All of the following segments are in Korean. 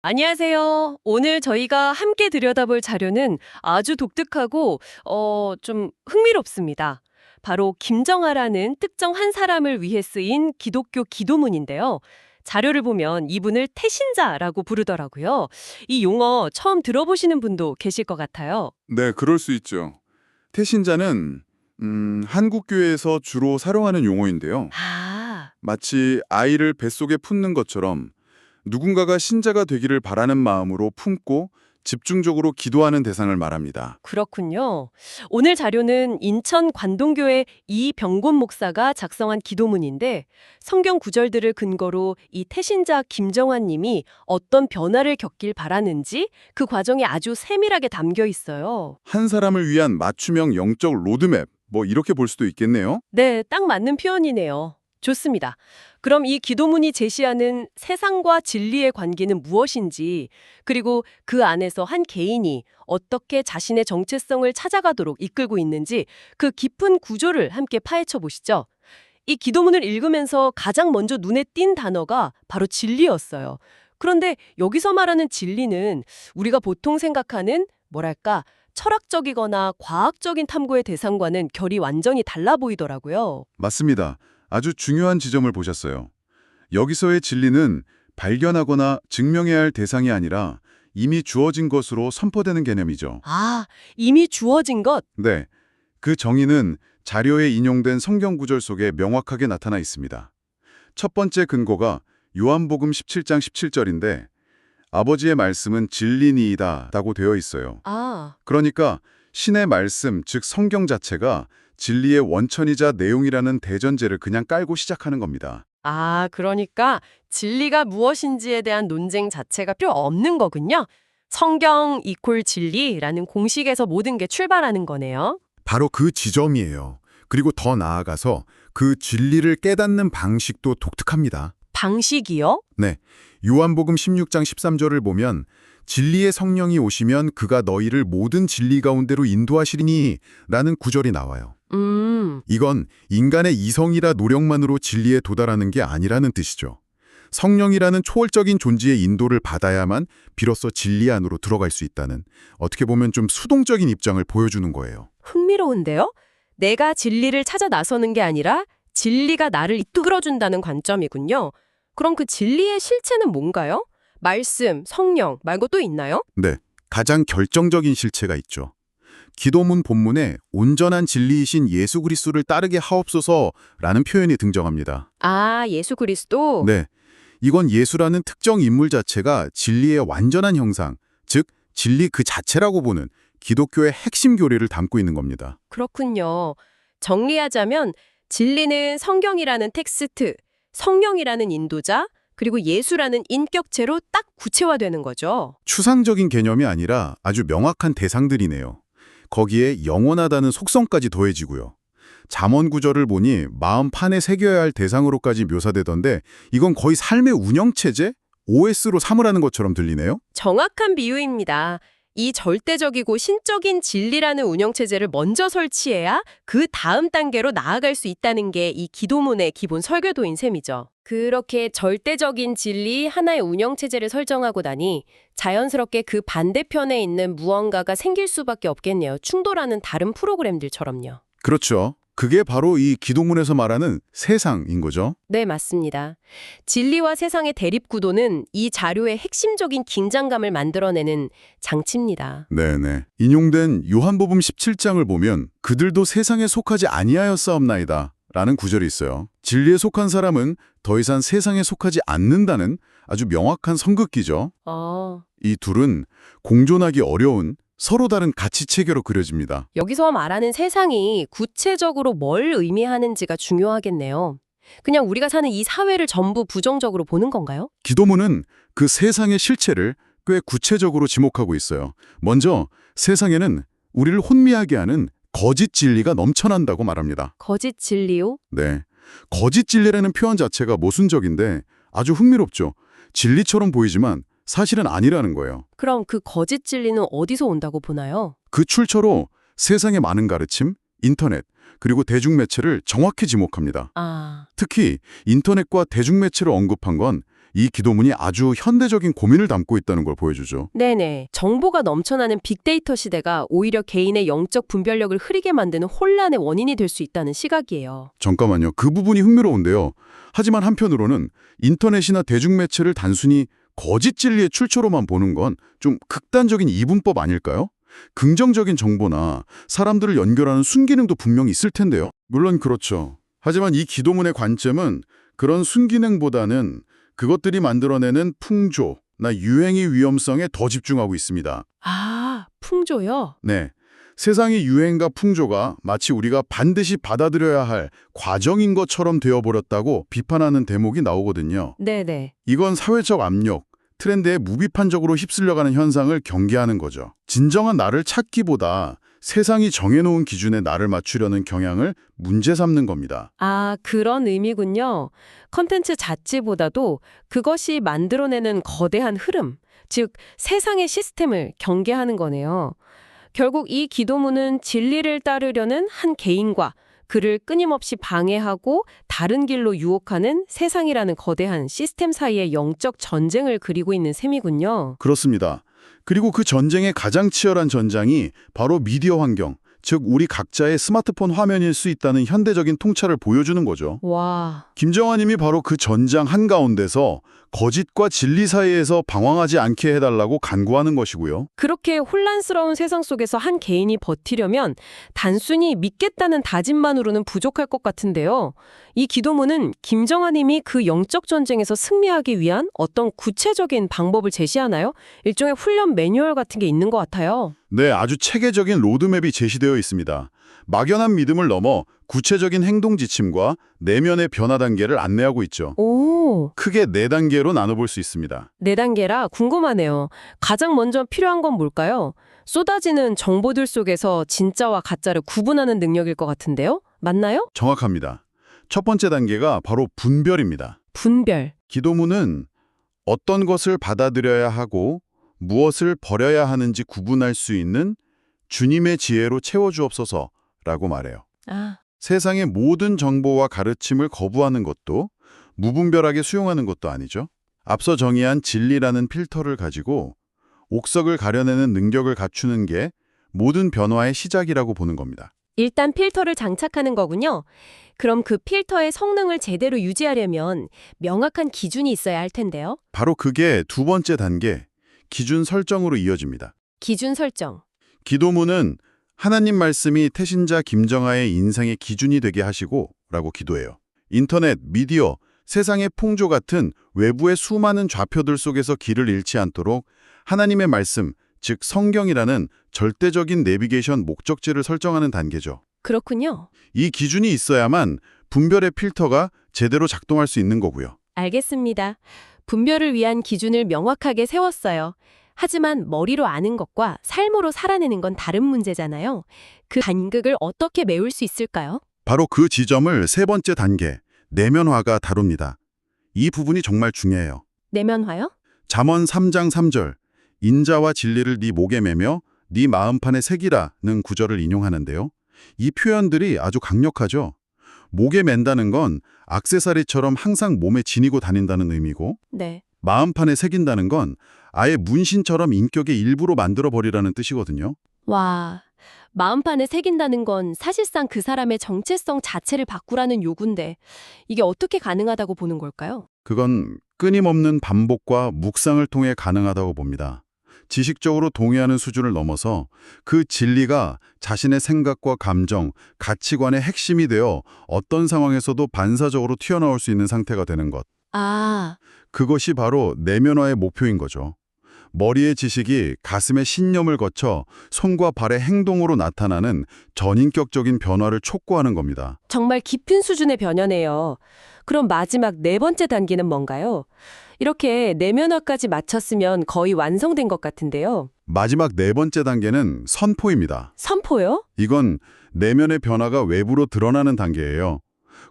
안녕하세요. 오늘 저희가 함께 들여다볼 자료는 아주 독특하고 어, 좀 흥미롭습니다. 바로 김정아라는 특정 한 사람을 위해 쓰인 기독교 기도문인데요. 자료를 보면 이분을 태신자라고 부르더라고요. 이 용어 처음 들어보시는 분도 계실 것 같아요. 네, 그럴 수 있죠. 태신자는 음, 한국 교회에서 주로 사용하는 용어인데요. 아, 마치 아이를 뱃속에 품는 것처럼 누군가가 신자가 되기를 바라는 마음으로 품고 집중적으로 기도하는 대상을 말합니다. 그렇군요. 오늘 자료는 인천 관동교회 이병곤 목사가 작성한 기도문인데 성경 구절들을 근거로 이 태신자 김정환 님이 어떤 변화를 겪길 바라는지 그 과정이 아주 세밀하게 담겨 있어요. 한 사람을 위한 맞춤형 영적 로드맵, 뭐 이렇게 볼 수도 있겠네요. 네, 딱 맞는 표현이네요. 좋습니다. 그럼 이 기도문이 제시하는 세상과 진리의 관계는 무엇인지, 그리고 그 안에서 한 개인이 어떻게 자신의 정체성을 찾아가도록 이끌고 있는지 그 깊은 구조를 함께 파헤쳐 보시죠. 이 기도문을 읽으면서 가장 먼저 눈에 띈 단어가 바로 진리였어요. 그런데 여기서 말하는 진리는 우리가 보통 생각하는 뭐랄까 철학적이거나 과학적인 탐구의 대상과는 결이 완전히 달라 보이더라고요. 맞습니다. 아주 중요한 지점을 보셨어요. 여기서의 진리는 발견하거나 증명해야 할 대상이 아니라 이미 주어진 것으로 선포되는 개념이죠. 아, 이미 주어진 것? 네, 그 정의는 자료에 인용된 성경 구절 속에 명확하게 나타나 있습니다. 첫 번째 근거가 요한복음 17장 17절인데 아버지의 말씀은 진리니이다 라고 되어 있어요. 아, 그러니까 신의 말씀, 즉 성경 자체가 진리의 원천이자 내용이라는 대전제를 그냥 깔고 시작하는 겁니다. 아, 그러니까 진리가 무엇인지에 대한 논쟁 자체가 필요 없는 거군요. 성경 이콜 진리라는 공식에서 모든 게 출발하는 거네요. 바로 그 지점이에요. 그리고 더 나아가서 그 진리를 깨닫는 방식도 독특합니다. 방식이요? 요한복음 16장 13절을 보면 진리의 성령이 오시면 그가 너희를 모든 진리 가운데로 인도하시리니 라는 구절이 나와요. 음, 이건 인간의 이성이라 노력만으로 진리에 도달하는 게 아니라는 뜻이죠. 성령이라는 초월적인 존재의 인도를 받아야만 비로소 진리 안으로 들어갈 수 있다는 어떻게 보면 좀 수동적인 입장을 보여주는 거예요. 흥미로운데요? 내가 진리를 찾아 나서는 게 아니라 진리가 나를 이끌어준다는 관점이군요. 그럼 그 진리의 실체는 뭔가요? 말씀, 성령 말고 또 있나요? 네, 가장 결정적인 실체가 있죠. 기도문 본문에 온전한 진리이신 예수 그리스도를 따르게 하옵소서라는 표현이 등장합니다. 아, 예수 그리스도? 네, 이건 예수라는 특정 인물 자체가 진리의 완전한 형상, 즉 진리 그 자체라고 보는 기독교의 핵심 교리를 담고 있는 겁니다. 그렇군요. 정리하자면 진리는 성경이라는 텍스트, 성령이라는 인도자, 그리고 예수라는 인격체로 딱 구체화되는 거죠. 추상적인 개념이 아니라 아주 명확한 대상들이네요. 거기에 영원하다는 속성까지 더해지고요. 잠언 구절을 보니 마음 판에 새겨야 할 대상으로까지 묘사되던데 이건 거의 삶의 운영체제? OS로 삼으라는 것처럼 들리네요? 정확한 비유입니다. 이 절대적이고 신적인 진리라는 운영체제를 먼저 설치해야 그 다음 단계로 나아갈 수 있다는 게 이 기도문의 기본 설계도인 셈이죠. 그렇게 절대적인 진리 하나의 운영체제를 설정하고 나니 자연스럽게 그 반대편에 있는 무언가가 생길 수밖에 없겠네요. 충돌하는 다른 프로그램들처럼요. 그렇죠. 그게 바로 이 기도문에서 말하는 세상인 거죠. 네, 맞습니다. 진리와 세상의 대립 구도는 이 자료의 핵심적인 긴장감을 만들어내는 장치입니다. 네네. 인용된 요한복음 17장을 보면 그들도 세상에 속하지 아니하였사옵나이다 라는 구절이 있어요. 진리에 속한 사람은 더 이상 세상에 속하지 않는다는 아주 명확한 선긋기죠. 어, 이 둘은 공존하기 어려운 서로 다른 가치 체계로 그려집니다. 여기서 말하는 세상이 구체적으로 뭘 의미하는지가 중요하겠네요. 그냥 우리가 사는 이 사회를 전부 부정적으로 보는 건가요? 기도문은 그 세상의 실체를 꽤 구체적으로 지목하고 있어요. 먼저 세상에는 우리를 혼미하게 하는 거짓 진리가 넘쳐난다고 말합니다. 거짓 진리요? 네. 거짓 진리라는 표현 자체가 모순적인데 아주 흥미롭죠. 진리처럼 보이지만 사실은 아니라는 거예요. 그럼 그 거짓 진리는 어디서 온다고 보나요? 그 출처로 세상의 많은 가르침, 인터넷, 그리고 대중매체를 정확히 지목합니다. 아, 특히 인터넷과 대중매체를 언급한 건 이 기도문이 아주 현대적인 고민을 담고 있다는 걸 보여주죠. 네네. 정보가 넘쳐나는 빅데이터 시대가 오히려 개인의 영적 분별력을 흐리게 만드는 혼란의 원인이 될 수 있다는 시각이에요. 잠깐만요. 그 부분이 흥미로운데요. 하지만 한편으로는 인터넷이나 대중매체를 단순히 거짓 진리의 출처로만 보는 건 좀 극단적인 이분법 아닐까요? 긍정적인 정보나 사람들을 연결하는 순기능도 분명히 있을 텐데요. 물론 그렇죠. 하지만 이 기도문의 관점은 그런 순기능보다는 그것들이 만들어내는 풍조나 유행의 위험성에 더 집중하고 있습니다. 아, 풍조요? 네. 세상의 유행과 풍조가 마치 우리가 반드시 받아들여야 할 과정인 것처럼 되어버렸다고 비판하는 대목이 나오거든요. 네네. 이건 사회적 압력, 트렌드에 무비판적으로 휩쓸려가는 현상을 경계하는 거죠. 진정한 나를 찾기보다 세상이 정해놓은 기준에 나를 맞추려는 경향을 문제 삼는 겁니다. 아, 그런 의미군요. 컨텐츠 자체보다도 그것이 만들어내는 거대한 흐름, 즉 세상의 시스템을 경계하는 거네요. 결국 이 기도문은 진리를 따르려는 한 개인과 그를 끊임없이 방해하고 다른 길로 유혹하는 세상이라는 거대한 시스템 사이의 영적 전쟁을 그리고 있는 셈이군요. 그렇습니다. 그리고 그 전쟁의 가장 치열한 전장이 바로 미디어 환경, 즉 우리 각자의 스마트폰 화면일 수 있다는 현대적인 통찰을 보여주는 거죠. 와, 김정아님이 바로 그 전장 한가운데서 거짓과 진리 사이에서 방황하지 않게 해달라고 간구하는 것이고요. 그렇게 혼란스러운 세상 속에서 한 개인이 버티려면 단순히 믿겠다는 다짐만으로는 부족할 것 같은데요. 이 기도문은 김정아님이 그 영적 전쟁에서 승리하기 위한 어떤 구체적인 방법을 제시하나요? 일종의 훈련 매뉴얼 같은 게 있는 것 같아요. 네, 아주 체계적인 로드맵이 제시되어 있습니다. 막연한 믿음을 넘어 구체적인 행동 지침과 내면의 변화 단계를 안내하고 있죠. 오, 크게 네 단계로 나눠볼 수 있습니다. 네 단계라 궁금하네요. 가장 먼저 필요한 건 뭘까요? 쏟아지는 정보들 속에서 진짜와 가짜를 구분하는 능력일 것 같은데요? 맞나요? 정확합니다. 첫 번째 단계가 바로 분별입니다. 분별. 기도문은 어떤 것을 받아들여야 하고 무엇을 버려야 하는지 구분할 수 있는 주님의 지혜로 채워주옵소서라고 말해요. 아, 세상의 모든 정보와 가르침을 거부하는 것도 무분별하게 수용하는 것도 아니죠. 앞서 정의한 진리라는 필터를 가지고 옥석을 가려내는 능력을 갖추는 게 모든 변화의 시작이라고 보는 겁니다. 일단 필터를 장착하는 거군요. 그럼 그 필터의 성능을 제대로 유지하려면 명확한 기준이 있어야 할 텐데요. 바로 그게 두 번째 단계, 기준 설정으로 이어집니다. 기준 설정. 기도문은 하나님 말씀이 태신자 김정아의 인생의 기준이 되게 하시고 라고 기도해요. 인터넷, 미디어, 세상의 풍조 같은 외부의 수많은 좌표들 속에서 길을 잃지 않도록 하나님의 말씀, 즉 성경이라는 절대적인 내비게이션 목적지를 설정하는 단계죠. 그렇군요. 이 기준이 있어야만 분별의 필터가 제대로 작동할 수 있는 거고요. 알겠습니다. 분별을 위한 기준을 명확하게 세웠어요. 하지만 머리로 아는 것과 삶으로 살아내는 건 다른 문제잖아요. 그 간극을 어떻게 메울 수 있을까요? 바로 그 지점을 세 번째 단계, 내면화가 다룹니다. 이 부분이 정말 중요해요. 내면화요? 잠언 3장 3절 인자와 진리를 네 목에 매며 네 마음판에 새기라는 구절을 인용하는데요. 이 표현들이 아주 강력하죠. 목에 맨다는 건 악세사리처럼 항상 몸에 지니고 다닌다는 의미고 네. 마음판에 새긴다는 건 아예 문신처럼 인격의 일부로 만들어 버리라는 뜻이거든요. 와, 마음판에 새긴다는 건 사실상 그 사람의 정체성 자체를 바꾸라는 요구인데 이게 어떻게 가능하다고 보는 걸까요? 그건 끊임없는 반복과 묵상을 통해 가능하다고 봅니다. 지식적으로 동의하는 수준을 넘어서 그 진리가 자신의 생각과 감정, 가치관의 핵심이 되어 어떤 상황에서도 반사적으로 튀어나올 수 있는 상태가 되는 것. 아, 그것이 바로 내면화의 목표인 거죠. 머리의 지식이 가슴의 신념을 거쳐 손과 발의 행동으로 나타나는 전인격적인 변화를 촉구하는 겁니다. 정말 깊은 수준의 변화네요. 그럼 마지막 네 번째 단계는 뭔가요? 이렇게 내면화까지 마쳤으면 거의 완성된 것 같은데요. 마지막 네 번째 단계는 선포입니다. 선포요? 이건 내면의 변화가 외부로 드러나는 단계예요.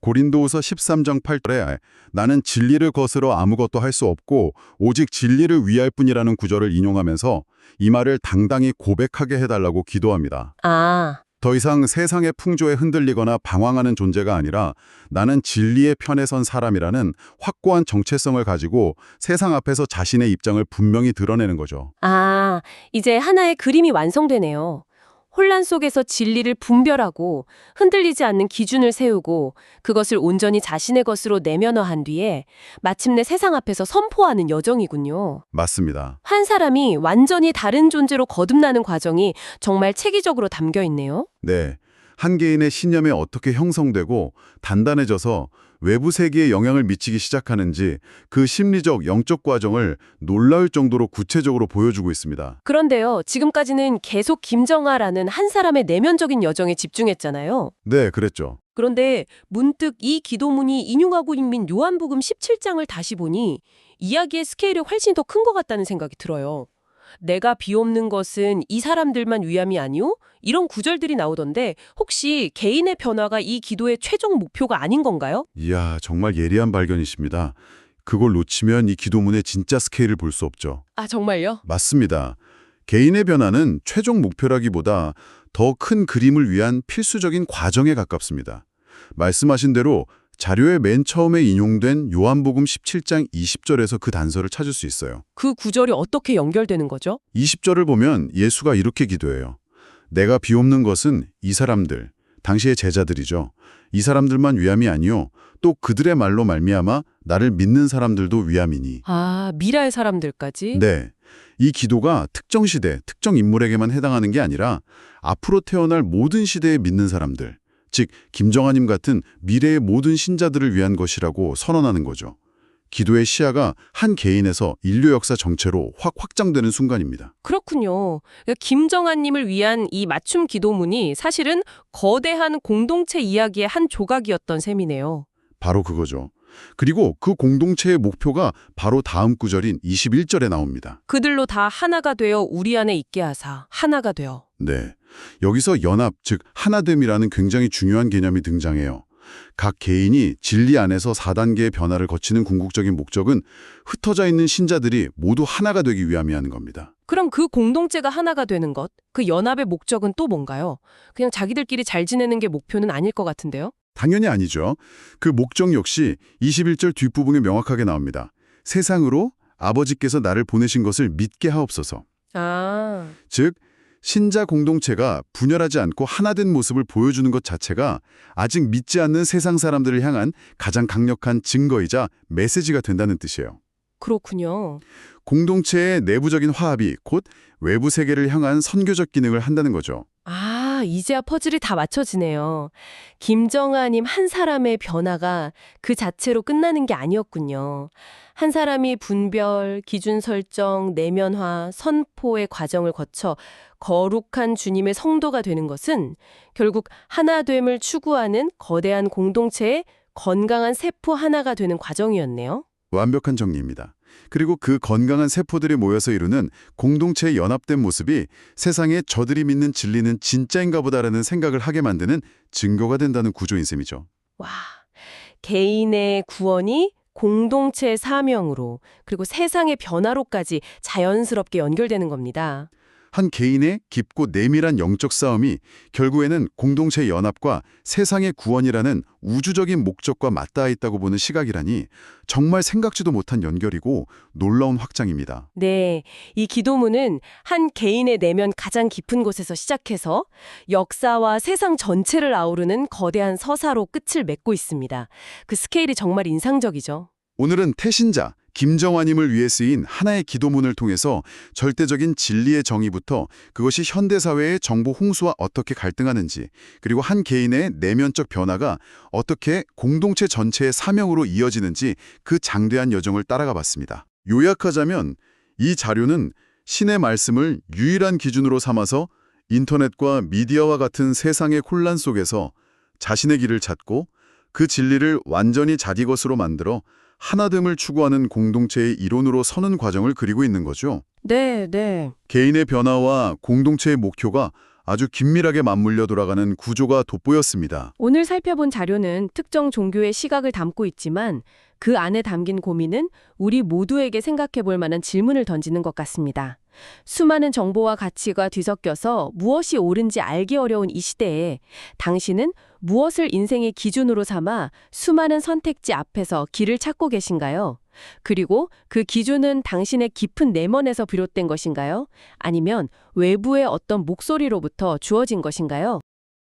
고린도후서 13장 8절에 나는 진리를 거스러 아무것도 할 수 없고 오직 진리를 위할 뿐이라는 구절을 인용하면서 이 말을 당당히 고백하게 해달라고 기도합니다. 아, 더 이상 세상의 풍조에 흔들리거나 방황하는 존재가 아니라 나는 진리의 편에 선 사람이라는 확고한 정체성을 가지고 세상 앞에서 자신의 입장을 분명히 드러내는 거죠. 아, 이제 하나의 그림이 완성되네요. 혼란 속에서 진리를 분별하고 흔들리지 않는 기준을 세우고 그것을 온전히 자신의 것으로 내면화한 뒤에 마침내 세상 앞에서 선포하는 여정이군요. 맞습니다. 한 사람이 완전히 다른 존재로 거듭나는 과정이 정말 체계적으로 담겨 있네요. 네. 한 개인의 신념에 어떻게 형성되고 단단해져서 외부 세계에 영향을 미치기 시작하는지 그 심리적 영적 과정을 놀라울 정도로 구체적으로 보여주고 있습니다. 그런데요, 지금까지는 계속 김정아라는 한 사람의 내면적인 여정에 집중했잖아요. 네, 그랬죠. 그런데 문득 이 기도문이 인용하고 있는 요한복음 17장을 다시 보니 이야기의 스케일이 훨씬 더 큰 것 같다는 생각이 들어요. 내가 비옵는 것은 이 사람들만 위함이 아니오? 이런 구절들이 나오던데 혹시 개인의 변화가 이 기도의 최종 목표가 아닌 건가요? 이야, 정말 예리한 발견이십니다. 그걸 놓치면 이 기도문의 진짜 스케일을 볼 수 없죠. 아, 정말요? 맞습니다. 개인의 변화는 최종 목표라기보다 더 큰 그림을 위한 필수적인 과정에 가깝습니다. 말씀하신 대로 자료의 맨 처음에 인용된 요한복음 17장 20절에서 그 단서를 찾을 수 있어요. 그 구절이 어떻게 연결되는 거죠? 20절을 보면 예수가 이렇게 기도해요. 내가 비옵는 것은 이 사람들, 당시의 제자들이죠. 이 사람들만 위함이 아니요 또 그들의 말로 말미암아 나를 믿는 사람들도 위함이니. 아, 미라의 사람들까지? 네. 이 기도가 특정 시대, 특정 인물에게만 해당하는 게 아니라 앞으로 태어날 모든 시대에 믿는 사람들, 즉 김정아님 같은 미래의 모든 신자들을 위한 것이라고 선언하는 거죠. 기도의 시야가 한 개인에서 인류 역사 전체로 확 확장되는 순간입니다. 그렇군요. 그러니까 김정아님을 위한 이 맞춤 기도문이 사실은 거대한 공동체 이야기의 한 조각이었던 셈이네요. 바로 그거죠. 그리고 그 공동체의 목표가 바로 다음 구절인 21절에 나옵니다. 그들로 다 하나가 되어 우리 안에 있게 하사 하나가 되어. 네. 여기서 연합, 즉 하나됨이라는 굉장히 중요한 개념이 등장해요. 각 개인이 진리 안에서 4단계의 변화를 거치는 궁극적인 목적은 흩어져 있는 신자들이 모두 하나가 되기 위함이라는 겁니다. 그럼 그 공동체가 하나가 되는 것, 그 연합의 목적은 또 뭔가요? 그냥 자기들끼리 잘 지내는 게 목표는 아닐 것 같은데요? 당연히 아니죠. 그 목적 역시 21절 뒷부분에 명확하게 나옵니다. 세상으로 아버지께서 나를 보내신 것을 믿게 하옵소서. 아, 즉 신자 공동체가 분열하지 않고 하나된 모습을 보여주는 것 자체가 아직 믿지 않는 세상 사람들을 향한 가장 강력한 증거이자 메시지가 된다는 뜻이에요. 그렇군요. 공동체의 내부적인 화합이 곧 외부 세계를 향한 선교적 기능을 한다는 거죠. 아, 이제야 퍼즐이 다 맞춰지네요. 김정아님 한 사람의 변화가 그 자체로 끝나는 게 아니었군요. 한 사람이 분별, 기준 설정, 내면화, 선포의 과정을 거쳐 거룩한 주님의 성도가 되는 것은 결국 하나됨을 추구하는 거대한 공동체의 건강한 세포 하나가 되는 과정이었네요. 완벽한 정리입니다. 그리고 그 건강한 세포들이 모여서 이루는 공동체의 연합된 모습이 세상에 저들이 믿는 진리는 진짜인가 보다라는 생각을 하게 만드는 증거가 된다는 구조인 셈이죠. 와, 개인의 구원이 공동체의 사명으로 그리고 세상의 변화로까지 자연스럽게 연결되는 겁니다. 한 개인의 깊고 내밀한 영적 싸움이 결국에는 공동체의 연합과 세상의 구원이라는 우주적인 목적과 맞닿아 있다고 보는 시각이라니 정말 생각지도 못한 연결이고 놀라운 확장입니다. 네, 이 기도문은 한 개인의 내면 가장 깊은 곳에서 시작해서 역사와 세상 전체를 아우르는 거대한 서사로 끝을 맺고 있습니다. 그 스케일이 정말 인상적이죠. 오늘은 태신자 김정화님을 위해 쓰인 하나의 기도문을 통해서 절대적인 진리의 정의부터 그것이 현대사회의 정보 홍수와 어떻게 갈등하는지 그리고 한 개인의 내면적 변화가 어떻게 공동체 전체의 사명으로 이어지는지 그 장대한 여정을 따라가 봤습니다. 요약하자면 이 자료는 신의 말씀을 유일한 기준으로 삼아서 인터넷과 미디어와 같은 세상의 혼란 속에서 자신의 길을 찾고 그 진리를 완전히 자기 것으로 만들어 하나됨을 추구하는 공동체의 이론으로 서는 과정을 그리고 있는 거죠. 네, 네. 개인의 변화와 공동체의 목표가 아주 긴밀하게 맞물려 돌아가는 구조가 돋보였습니다. 오늘 살펴본 자료는 특정 종교의 시각을 담고 있지만 그 안에 담긴 고민은 우리 모두에게 생각해 볼 만한 질문을 던지는 것 같습니다. 수많은 정보와 가치가 뒤섞여서 무엇이 옳은지 알기 어려운 이 시대에 당신은 무엇을 인생의 기준으로 삼아 수많은 선택지 앞에서 길을 찾고 계신가요? 그리고 그 기준은 당신의 깊은 내면에서 비롯된 것인가요? 아니면 외부의 어떤 목소리로부터 주어진 것인가요?